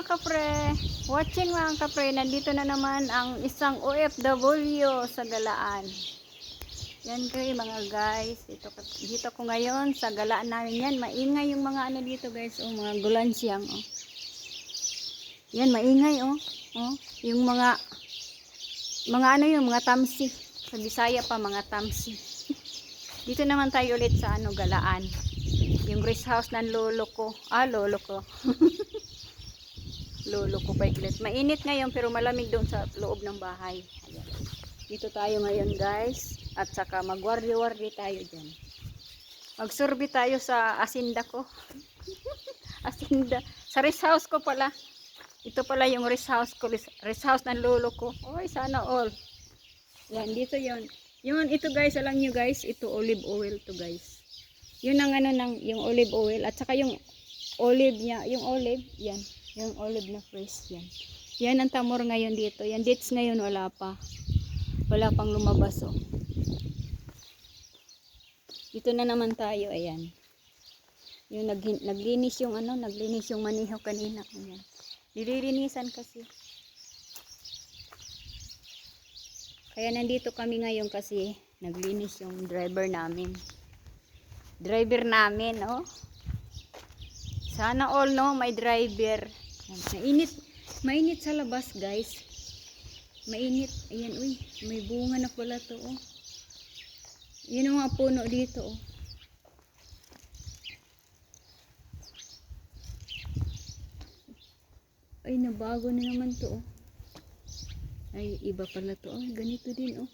mga kapre, watching mga kapre, nandito na naman ang isang OFW sa Galaan. Yan kayo mga guys, dito, dito ko ngayon sa Galaan namin yan. Maingay yung mga ano dito guys, oh, mga gulansyang. Oh. Yan, maingay oh. oh. Yung mga, mga ano yung mga tamsi. Sa Bisaya pa, mga tamsi. dito naman tayo ulit sa ano, Galaan. Yung rest house ng lolo ko. Ah, lolo ko. lolo ko paiklet. Mainit ngayon pero malamig doon sa loob ng bahay. Ayan. Dito tayo ngayon guys. At saka magwardi-wardi tayo dyan. Magsurbi tayo sa asinda ko. asinda. Sa rest house ko pala. Ito pala yung rest house ko. Rest house ng lolo ko. Oy, sana all. Yan, dito yon. Yun, ito guys, alam nyo guys, ito olive oil to guys. Yun ang ano ng, yung olive oil. At saka yung olive niya, yung olive, yan. Yung olive na fresh, yan. Yan ang tamor ngayon dito. Yan, dates ngayon wala pa. Wala pang lumabas, oh. Dito na naman tayo, ayan. Yung nag, naglinis yung ano, naglinis yung maniho kanina. Ayan. Nililinisan kasi. Kaya nandito kami ngayon kasi naglinis yung driver namin. Driver namin, oh. Sana all, no, may driver. Mainit, mainit sa labas, guys. Mainit. Ayan, uy, may bunga na pala to, oh. Yun ang mga puno dito, oh. Ay, nabago na naman to, oh. Ay, iba pala to. Oh, ganito din, oh.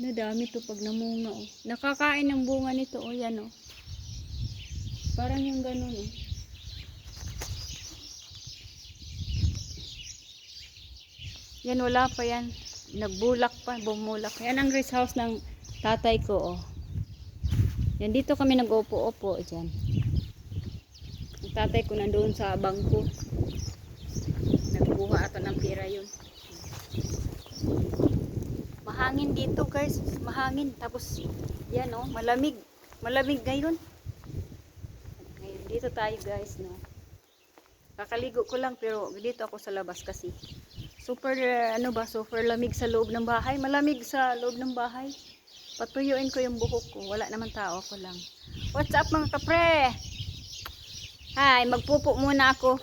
Nadami to pag namunga, oh. Nakakain ng bunga nito, oh. Yan, oh. Parang yung ganun, oh. Yan, wala pa yan. Nagbulak pa, bumulak. Yan ang rest house ng tatay ko, oh. Yan, dito kami nag-opo-opo, dyan. Ang tatay ko nandoon sa bangko. Nagbuha ata ng pira yun. Mahangin dito guys. Mahangin. Tapos, yan oh, malamig. Malamig ngayon. Dito tayo guys, no. Kakaligo ko lang pero dito ako sa labas kasi super uh, ano ba, super lamig sa loob ng bahay. Malamig sa loob ng bahay. Patuyuin ko yung buhok ko. Wala naman tao ko lang. What's up mga kapre? Hi, magpupo muna ako.